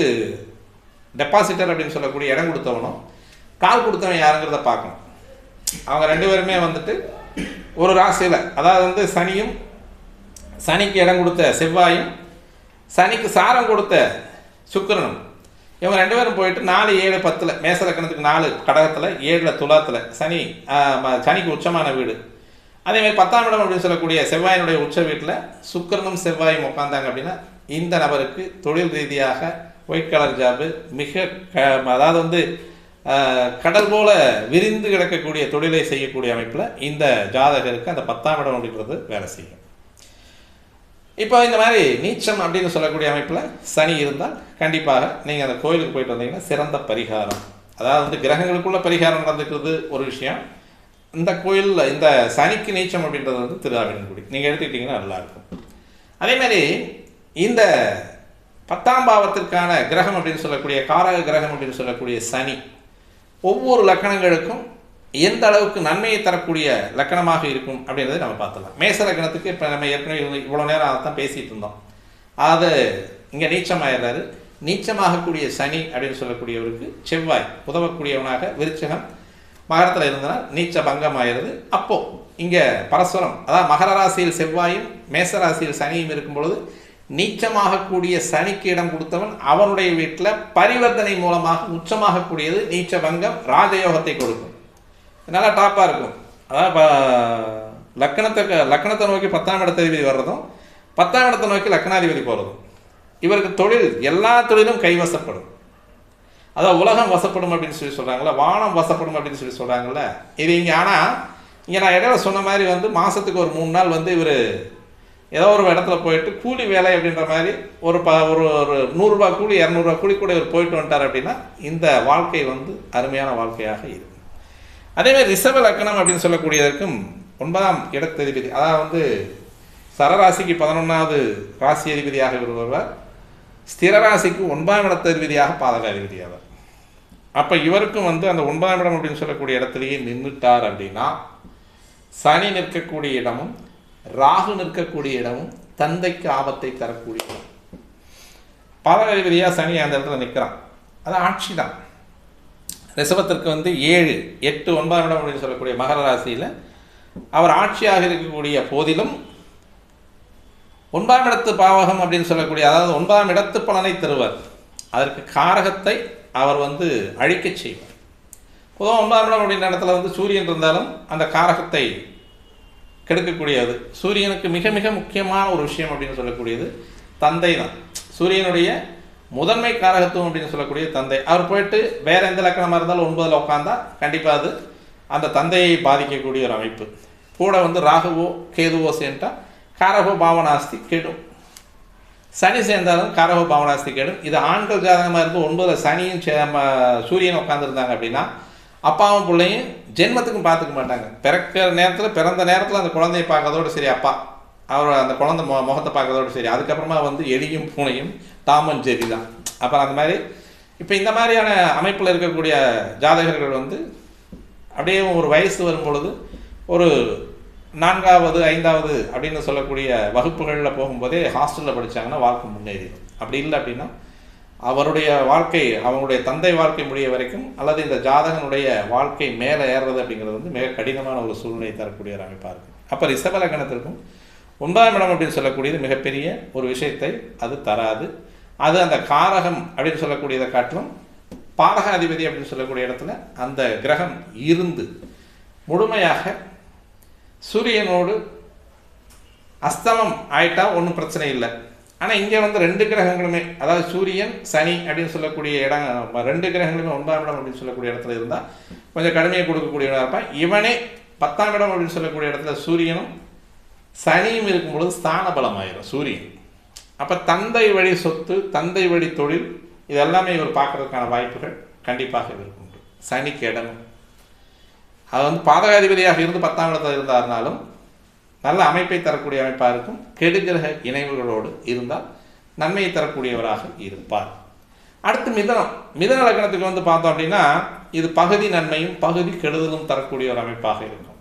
டெபாசிட்டர் அப்படின்னு சொல்லக்கூடிய இடம் கொடுத்தவனும் கால் கொடுத்தவன் யாருங்கிறத பார்க்கணும். அவங்க ரெண்டு பேருமே வந்துட்டு ஒரு ராசியில் அதாவது வந்து சனியும் சனிக்கு இடம் கொடுத்த செவ்வாயும் சனிக்கு சாரம் கொடுத்த சுக்கிரனும். இவங்க ரெண்டு பேரும் போயிட்டு நாலு ஏழு பத்தில் மேசலக்கணத்துக்கு நாலு கடகத்தில் ஏழில் துலாத்தில் சனி ம- சனிக்கு உச்சமான வீடு. அதேமாதிரி பத்தாம் இடம் அப்படின்னு சொல்லக்கூடிய செவ்வாயினுடைய உச்ச வீட்டில் சுக்கிரனும் செவ்வாயும் உட்காந்தாங்க அப்படின்னா இந்த நபருக்கு தொழில் ரீதியாக ஒயிட் கலர் ஜாபு மிக க அதாவது வந்து கடல் போல விரிந்து கிடக்கக்கூடிய தொழிலை செய்யக்கூடிய அமைப்பில் இந்த ஜாதகருக்கு அந்த பத்தாம் இடம் அப்படின்றது வேலை செய்யும். இப்போ இந்த மாதிரி நீச்சம் அப்படின்னு சொல்லக்கூடிய அமைப்பில் சனி இருந்தால் கண்டிப்பாக நீங்கள் அந்த கோயிலுக்கு போயிட்டு வந்தீங்கன்னா சிறந்த பரிகாரம். அதாவது வந்து கிரகங்களுக்குள்ள பரிகாரம் நடந்துக்கிறது ஒரு விஷயம். இந்த கோயிலில் இந்த சனிக்கு நீச்சம் அப்படின்றது வந்து திருஆவினன்குடி நீங்கள் எடுத்துக்கிட்டிங்கன்னா நல்லாயிருக்கும். அதே மாதிரி இந்த பத்தாம் பாவத்திற்கான கிரகம் அப்படின்னு சொல்லக்கூடிய காரக கிரகம் அப்படின்னு சொல்லக்கூடிய சனி ஒவ்வொரு லக்கணங்களுக்கும் எந்த அளவுக்கு நன்மையை தரக்கூடிய லக்கணமாக இருக்கும் அப்படின்றத நம்ம பார்த்தலாம் மேச லக்கணத்துக்கு இப்போ நம்ம ஏற்கனவே இவ்வளோ- இவ்வளோ நேரம் அதை தான் பேசிகிட்டு இருந்தோம். அது இங்கே நீச்சமாயிடுறாரு நீச்சமாகக்கூடிய சனி அப்படின்னு சொல்லக்கூடியவருக்கு செவ்வாய் உதவக்கூடியவனாக விருச்சகம் மகரத்தில் இருந்தனால் நீச்ச பங்கம் ஆயிடுது அப்போது இங்கே பரஸ்பரம் அதாவது மகர ராசியில் செவ்வாயும் மேச ராசியில் சனியும் இருக்கும் பொழுது நீச்சமாகக்கூடிய சனிக்கு இடம் கொடுத்தவன் அவனுடைய வீட்டில் பரிவர்த்தனை மூலமாக உச்சமாகக்கூடியது நீச்ச பங்கம் ராஜயோகத்தை கொடுக்கும். நல்லா டாப்பாக இருக்கும். அதாவது லக்கணத்தை லக்கணத்தை நோக்கி பத்தாம் இடத்ததிபதி வர்றதும் பத்தாம் இடத்தை நோக்கி லக்கணாதிபதி போகிறதும் இவருக்கு தொழில் எல்லா தொழிலும் கைவசப்படும். அதான் உலகம் வசப்படும் அப்படின்னு சொல்லி சொல்கிறாங்களே வானம் வசப்படும் அப்படின்னு சொல்லி சொல்கிறாங்கல்ல இது இங்கே ஆனால் இங்கே நான் இடையில சொன்ன மாதிரி வந்து மாதத்துக்கு ஒரு மூணு நாள் வந்து இவர் ஏதோ ஒரு இடத்துல போயிட்டு கூலி வேலை அப்படின்ற மாதிரி ஒரு ப ஒரு ஒரு நூறுரூவா கூலி இரநூறுவா கூலி கூட இவர் போயிட்டு வந்துட்டார் அப்படின்னா இந்த வாழ்க்கை வந்து அருமையான வாழ்க்கையாக இருக்கும். அதேமாதிரி ரிசர்வ லக்கணம் அப்படின்னு சொல்லக்கூடியதற்கும் ஒன்பதாம் இடத்ததிபதி அதாவது வந்து சரராசிக்கு பதினொன்றாவது ராசி அதிபதியாக வருபவர் ஸ்திரராசிக்கு ஒன்பதாம் ஒன்பதாம் இடத்ததிபதியாக பாதக அதிபதியாவார் அப்போ இவருக்கும் வந்து அந்த ஒன்பதாம் இடம் அப்படின்னு சொல்லக்கூடிய இடத்துலையே நின்றுட்டார் அப்படின்னா சனி நிற்கக்கூடிய இடமும் ராகு நிற்கக்கூடிய இடமும் தந்தைக்கு ஆபத்தை தரக்கூடிய இடம். பாதக அதிபதியாக சனி அந்த இடத்துல நிற்கிறான் அது ஆட்சி தான். ரிஷபத்திற்கு வந்து ஏழு எட்டு ஒன்பதாம் இடம் அப்படின்னு சொல்லக்கூடிய மகர ராசியில் அவர் ஆட்சியாக இருக்கக்கூடிய போதிலும் ஒன்பதாம் இடத்து பாவகம் அப்படின்னு சொல்லக்கூடிய அதாவது ஒன்பதாம் இடத்து பலனை தருவார். அதற்கு காரகத்தை அவர் வந்து அழிக்கச் செய்வார். பொதுவாக ஒன்பதாம் இடம் அப்படின்ற இடத்துல வந்து சூரியன் இருந்தாலும் அந்த காரகத்தை கெடுக்கக்கூடியது. சூரியனுக்கு மிக மிக முக்கியமான ஒரு விஷயம் அப்படின்னு சொல்லக்கூடியது தந்தை தான். சூரியனுடைய முதன்மை காரகத்துவம் அப்படின்னு சொல்லக்கூடிய தந்தை. அவர் போயிட்டு வேற எந்த லக்கணமாக இருந்தாலும் ஒன்பதில் உட்காந்தா கண்டிப்பாக அது அந்த தந்தையை பாதிக்கக்கூடிய ஒரு அமைப்பு. கூட வந்து ராகுவோ கேதுவோ சேர்ந்தா காரகோ பாவனாஸ்தி கெடும். சனி சேர்ந்தாலும் காரகோ பாவனாஸ்தி கெடும். இது ஆண்கள் ஜாதகமாக இருந்து ஒன்பதில் சனியும் சே- சூரியன் உட்காந்துருந்தாங்க அப்படின்னா அப்பாவும் பிள்ளையும் ஜென்மத்துக்கும் பார்த்துக்க மாட்டாங்க. பிறக்கிற நேரத்தில் பிறந்த நேரத்தில் அந்த குழந்தைய பார்க்கறதோடு சரி அப்பா அவர் அந்த குழந்தை மு முகத்தை பார்க்கறதோடு சரி. அதுக்கப்புறமா வந்து எலியும் பூனையும் டாமன் ஜெரி தான். அப்புறம் அந்த மாதிரி இப்போ இந்த மாதிரியான அமைப்பில் இருக்கக்கூடிய ஜாதகர்கள் வந்து அப்படியே ஒரு வயசு வரும் பொழுது ஒரு நான்காவது ஐந்தாவது அப்படின்னு சொல்லக்கூடிய வகுப்புகளில் போகும்போதே ஹாஸ்டலில் படிச்சாங்கன்னா வாழ்க்கை முன்னேறிடும். அப்படி இல்லை அப்படின்னா அவருடைய வாழ்க்கை அவனுடைய தந்தை வாழ்க்கை முடிய வரைக்கும் அல்லது இந்த ஜாதகனுடைய வாழ்க்கை மேலே ஏறுறது அப்படிங்கிறது வந்து மிக கடினமான ஒரு சூழ்நிலை தரக்கூடிய ஒரு அமைப்பாக இருக்கும் அப்போ ரிஷபலக்கணத்திற்கும் ஒன்பதாம் இடம் அப்படின்னு சொல்லக்கூடியது மிகப்பெரிய ஒரு விஷயத்தை அது தராது. அது அந்த காரகம் அப்படின்னு சொல்லக்கூடியதை காட்டிலும் பாடக அதிபதி அப்படின்னு சொல்லக்கூடிய இடத்துல அந்த கிரகம் இருந்து முழுமையாக சூரியனோடு அஸ்தமம் ஆயிட்டா ஒன்றும் பிரச்சனை இல்லை. ஆனால் இங்கே வந்து ரெண்டு கிரகங்களுமே அதாவது சூரியன் சனி அப்படின்னு சொல்லக்கூடிய இடம் ரெண்டு கிரகங்களுமே ஒன்பதாம் இடம் அப்படின்னு சொல்லக்கூடிய இடத்துல இருந்தால் கொஞ்சம் கடுமையை கொடுக்கக்கூடியவனாக இருப்பான் இவனே பத்தாம் இடம் அப்படின்னு சொல்லக்கூடிய இடத்துல சூரியனும் சனியும் இருக்கும் பொழுது ஸ்தான பலமாயிரும் சூரியன். அப்போ தந்தை வழி சொத்து தந்தை வழி தொழில் இது எல்லாமே இவர் பார்க்கறதுக்கான வாய்ப்புகள் கண்டிப்பாக இவருக்கு உண்டு. சனிக்கு இடமும் அது வந்து பாதகாதிபதியாக இருந்து பத்தாம் இடத்துல இருந்தாருனாலும் நல்ல அமைப்பை தரக்கூடிய அமைப்பாக இருக்கும். கெடுகிரக இணைவுகளோடு இருந்தால் நன்மையை தரக்கூடியவராக இருப்பார். அடுத்து மிதனம். மிதன லக்கணத்துக்கு வந்து பார்த்தோம் அப்படின்னா இது பகுதி நன்மையும் பகுதி கெடுதலும் தரக்கூடிய ஒரு அமைப்பாக இருக்கும்.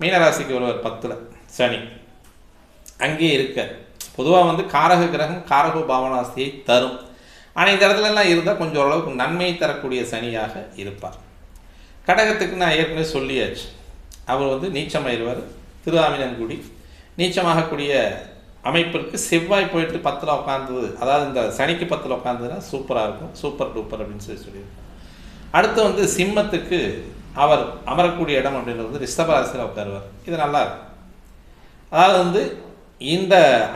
மீனராசிக்கு ஒருவர் பத்தில் சனி. அங்கேயே இருக்க. பொதுவாக வந்து காரக கிரகம் காரக பாவனாஸ்தியை தரும். ஆனால் இந்த இடத்துலலாம் இருந்தால் கொஞ்சம் ஓரளவுக்கு நன்மையை தரக்கூடிய சனியாக இருப்பார். கடகத்துக்கு நான் ஏற்கனவே சொல்லியாச்சு. அவர் வந்து நீச்சமாயிருவார் திருவாமினங்குடி நீச்சமாகக்கூடிய அமைப்பிற்கு செவ்வாய் போயிட்டு பத்தில் உட்காந்தது அதாவது இந்த சனிக்கு பத்தில் உட்காந்ததுன்னா சூப்பராக இருக்கும். சூப்பர் டூப்பர் அப்படின்னு சொல்லி சொல்லியிருக்கோம் அடுத்து வந்து சிம்மத்துக்கு அவர் அமரக்கூடிய இடம் அப்படின்றது வந்து ரிஷபராசியில் உட்காருவார். இது நல்லா இருக்கும். அதாவது வந்து இந்த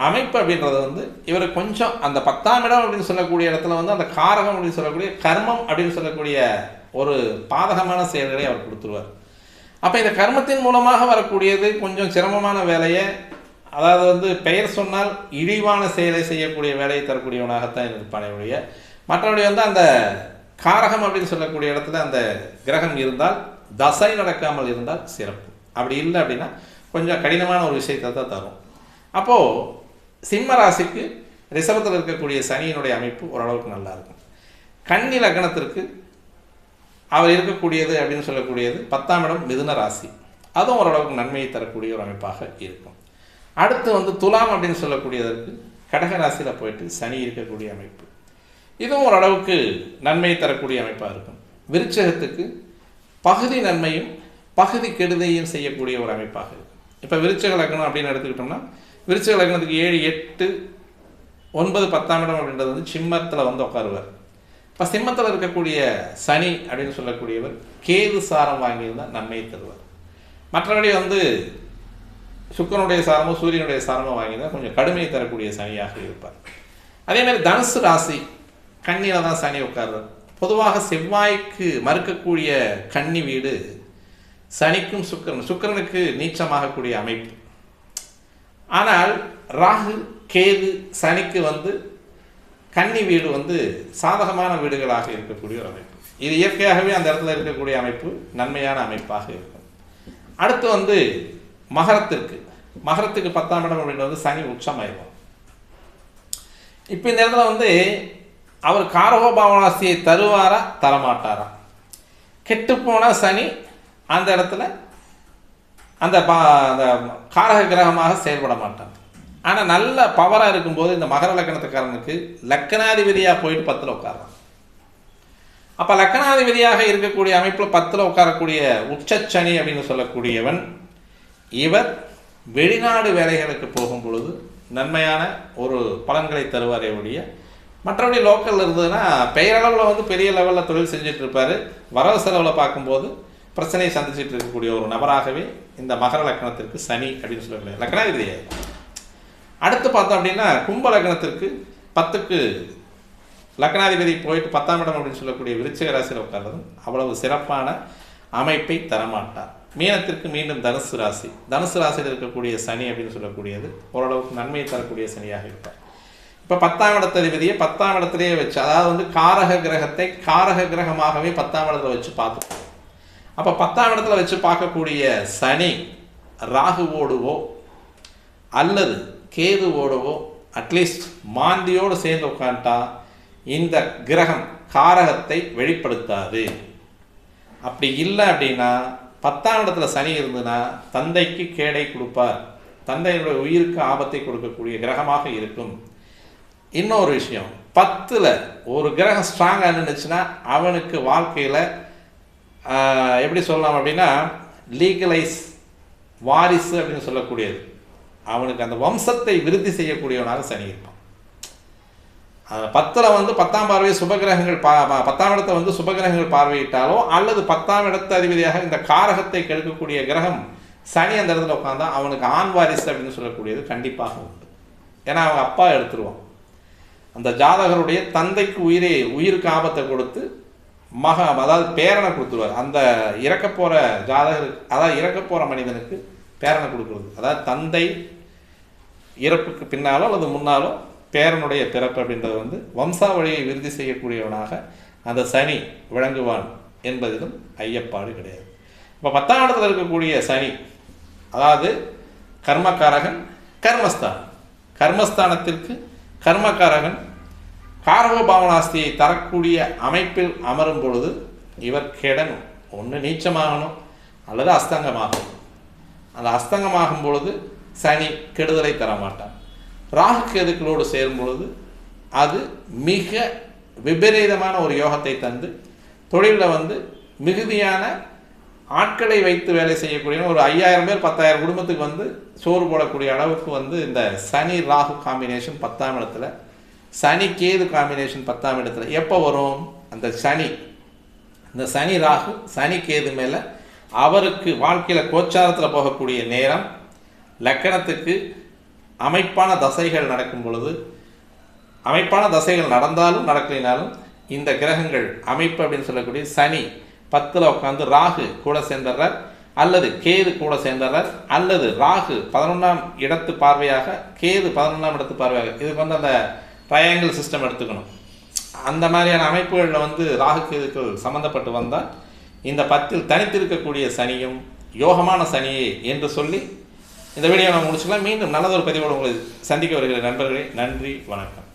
அமைப்பு அப்படின்றது வந்து இவர் கொஞ்சம் அந்த பத்தாம் இடம் அப்படின்னு சொல்லக்கூடிய இடத்துல வந்து அந்த காரகம் அப்படின்னு சொல்லக்கூடிய கர்மம் அப்படின்னு சொல்லக்கூடிய ஒரு பாதகமான செயல்களை அவர் கொடுத்துருவார். அப்போ இந்த கர்மத்தின் மூலமாக வரக்கூடியது கொஞ்சம் சிரமமான வேலையை அதாவது வந்து பெயர் சொன்னால் இழிவான செயலை செய்யக்கூடிய வேலையை தரக்கூடியவனாகத்தான் இருப்பானே ஒழிய மற்றபடி வந்து அந்த காரகம் அப்படின்னு சொல்லக்கூடிய இடத்துல அந்த கிரகம் இருந்தால் தசை நடக்காமல் இருந்தால் சிறப்பு. அப்படி இல்லை அப்படின்னா கொஞ்சம் கடினமான ஒரு விஷயத்தை தான் தரும். அப்போது சிம்ம ராசிக்கு ரிசவத்தில் இருக்கக்கூடிய சனியினுடைய அமைப்பு ஓரளவுக்கு நல்லா இருக்கும். கன்னி லக்னத்திற்கு அவர் இருக்கக்கூடியது அப்படின்னு சொல்லக்கூடியது பத்தாம் இடம் மிதுன ராசி. அதுவும் ஓரளவுக்கு நன்மையை தரக்கூடிய ஒரு அமைப்பாக இருக்கும். அடுத்து வந்து துலாம் அப்படின்னு சொல்லக்கூடியதற்கு கடக ராசியில் போயிட்டு சனி இருக்கக்கூடிய அமைப்பு. இதுவும் ஓரளவுக்கு நன்மையை தரக்கூடிய அமைப்பாக இருக்கும். விருச்சகத்துக்கு பகுதி நன்மையும் பகுதி கெடுதையும் செய்யக்கூடிய ஒரு அமைப்பாக இருக்கும். இப்போ விருச்சக லக்னம் அப்படின்னு எடுத்துக்கிட்டோம்னா விருச்சக லக்னத்துக்கு ஏழு எட்டு ஒன்பது பத்தாம் இடம் அப்படின்றது வந்து சிம்மத்தில் வந்து உட்காருவார். இப்போ சிம்மத்தில் இருக்கக்கூடிய சனி அப்படின்னு சொல்லக்கூடியவர் கேது சாரம் வாங்கியிருந்தால் நன்மையை தருவார். மற்றபடி வந்து சுக்கரனுடைய சாரமோ சூரியனுடைய சாரமோ வாங்கியிருந்தால் கொஞ்சம் கடுமையை தரக்கூடிய சனியாக இருப்பார். அதேமாதிரி தனுசு ராசி கண்ணியில் தான் சனி உட்கார்றார். பொதுவாக செவ்வாய்க்கு மறுக்கக்கூடிய கன்னி வீடு சனிக்கும் சுக்கிரன் சுக்கிரனுக்கு நீச்சமாகக்கூடிய அமைப்பு. ஆனால் ராகு கேது சனிக்கு வந்து கன்னி வீடு வந்து சாதகமான வீடுகளாக இருக்கக்கூடிய ஒரு அமைப்பு. இது இயற்கையாகவே அந்த இடத்துல இருக்கக்கூடிய அமைப்பு நன்மையான அமைப்பாக இருக்கும். அடுத்து வந்து மகரத்திற்கு. மகரத்துக்கு பத்தாம் இடம் அப்படின்றது வந்து சனி உச்சமாயிருக்கும் இப்போ இந்த இடத்துல வந்து அவர் காரகோபாவாசியை தருவாரா தரமாட்டாரா? கெட்டுப்போன சனி அந்த இடத்துல அந்த பா அந்த காரக கிரகமாக செயல்பட மாட்டான் ஆனால் நல்ல பவராக இருக்கும்போது இந்த மகர லக்கணத்துக்காரனுக்கு லக்கணாதிபதியாக போயிட்டு பத்தில் உட்காரான் அப்போ லக்கணாதிபதியாக இருக்கக்கூடிய அமைப்பில் பத்தில் உட்காரக்கூடிய உச்சச்சனி அப்படின்னு சொல்லக்கூடியவன் இவர் வெளிநாடு வேலைகளுக்கு போகும் பொழுது நன்மையான ஒரு பலன்களை தருவாரே ஒழிய மற்றபடி லோக்கலில் இருந்ததுன்னா பெயரளவில் வந்து பெரிய லெவலில் தொழில் செஞ்சுட்டு இருப்பார். வரவு செலவில் பார்க்கும்போது பிரச்சனையை சந்திச்சுட்டு இருக்கக்கூடிய ஒரு நபராகவே இந்த மகர லக்கணத்திற்கு சனி அப்படின்னு சொல்லக்கூடிய லக்கணாதிபதி அடுத்து பார்த்தோம் அப்படின்னா கும்ப லக்னத்திற்கு பத்துக்கு லக்னாதிபதி போயிட்டு பத்தாம் இடம் அப்படின்னு சொல்லக்கூடிய விருச்சிக ராசியில் உட்கார்றதும் அவ்வளவு சிறப்பான அமைப்பை தரமாட்டார். மீனத்திற்கு மீண்டும் தனுசு ராசி. தனுசு ராசியில் இருக்கக்கூடிய சனி அப்படின்னு சொல்லக்கூடியது ஓரளவுக்கு நன்மையை தரக்கூடிய சனியாக இருப்பார். இப்போ பத்தாம் இடத்ததிபதியை பத்தாம் இடத்துலேயே வச்சு அதாவது வந்து காரக கிரகத்தை காரக கிரகமாகவே பத்தாம் இடத்துல வச்சு பார்த்துப்போம். அப்போ பத்தாம் இடத்துல வச்சு பார்க்கக்கூடிய சனி ராகுவோடுவோ அல்லது கேதுவோடவோ அட்லீஸ்ட் மாந்தியோடு சேர்ந்து உட்காந்துட்டா இந்த கிரகம் காரகத்தை வெளிப்படுத்தாது. அப்படி இல்லை அப்படின்னா பத்தாம் இடத்துல சனி இருந்ததுன்னா தந்தைக்கு கேடை கொடுப்பார். தந்தையினுடைய உயிருக்கு ஆபத்தை கொடுக்கக்கூடிய கிரகமாக இருக்கும். இன்னொரு விஷயம் பத்தில் ஒரு கிரகம் ஸ்ட்ராங்காக இருந்துச்சுன்னா அவனுக்கு வாழ்க்கையில் எப்படி சொல்லலாம் அப்படின்னா லீகலைஸ் வாரிசு அப்படின்னு சொல்லக்கூடியது. அவனுக்கு அந்த வம்சத்தை விருத்தி செய்யக்கூடியவனாக சனி இருப்பான். பத்தில் வந்து பத்தாம் பார்வை சுபகிரகங்கள் பா பத்தாம் இடத்தை வந்து சுபகிரகங்கள் பார்வையிட்டாலோ அல்லது பத்தாம் இடத்து அதிபதியாக இந்த காரகத்தை கெடுக்கக்கூடிய கிரகம் சனி அந்த இடத்துல உட்காந்தா அவனுக்கு ஆண் வாரிசு அப்படின்னு சொல்லக்கூடியது கண்டிப்பாக உண்டு. ஏன்னா அவங்க அப்பா எடுத்துருவான். அந்த ஜாதகருடைய தந்தைக்கு உயிரே உயிருக்கு ஆபத்தை கொடுத்து மக அதாவது பேரனை கொடுத்துருவார். அந்த இறக்க போகிற ஜாதகருக்கு அதாவது இறக்க போகிற மனிதனுக்கு பேரனை கொடுக்குறது. அதாவது தந்தை இறப்புக்கு பின்னாலோ அல்லது முன்னாலோ பேரனுடைய பிறப்பு அப்படின்றது வந்து வம்சாவளியை விருதி செய்யக்கூடியவனாக அந்த சனி விளங்குவான் என்பதிலும் ஐயப்பாடு கிடையாது. இப்போ பத்தாம் இடத்துல இருக்கக்கூடிய சனி அதாவது கர்மக்காரகன் கர்மஸ்தானம் கர்மஸ்தானத்திற்கு கர்மக்காரகன் காரகோபாவனாஸ்தியை தரக்கூடிய அமைப்பில் அமரும் பொழுது இவர் கெடணும். ஒன்று நீச்சமாகணும் அல்லது அஸ்தங்கமாகணும். அந்த அஸ்தங்கமாகும் பொழுது சனி கெடுதலை தரமாட்டான். ராகு கேதுக்களோடு சேரும் பொழுது அது மிக விபரீதமான ஒரு யோகத்தை தந்து தொழிலில் வந்து மிகுதியான ஆட்களை வைத்து வேலை செய்யக்கூடிய ஒரு ஐயாயிரம் பேர் பத்தாயிரம் குடும்பத்துக்கு வந்து சோறு போடக்கூடிய அளவுக்கு வந்து இந்த சனி ராகு காம்பினேஷன் பத்தாம் இடத்துல சனி கேது காம்பினேஷன் பத்தாம் இடத்துல எப்போ வரும்? அந்த சனி இந்த சனி ராகு சனி கேது மேலே அவருக்கு வாழ்க்கையில் கோச்சாரத்தில் போகக்கூடிய நேரம் லக்கணத்துக்கு அமைப்பான தசைகள் நடக்கும் பொழுது அமைப்பான தசைகள் நடந்தாலும் நடக்கலினாலும் இந்த கிரகங்கள் அமைப்பு அப்படின்னு சொல்லக்கூடிய சனி பத்தில் உட்காந்து ராகு கூட சேர்ந்துடுறார் அல்லது கேது கூட சேர்ந்துடுறார் அல்லது ராகு பதினொன்றாம் இடத்து பார்வையாக கேது பதினொன்றாம் இடத்து பார்வையாக இதுக்கு வந்து அந்த ட்ரையாங்கிள் சிஸ்டம் எடுத்துக்கணும். அந்த மாதிரியான அமைப்புகளில் வந்து ராகு கேதுக்கள் சம்மந்தப்பட்டு வந்தால் இந்த பத்தில் தனித்திருக்கக்கூடிய சனியும் யோகமான சனியே என்று சொல்லி இந்த வீடியோ நான் முடிச்சுக்கலாம். மீண்டும் நல்லதொரு பதிவோடு உங்களை சந்திக்க வருகிற நண்பர்களே நன்றி வணக்கம்.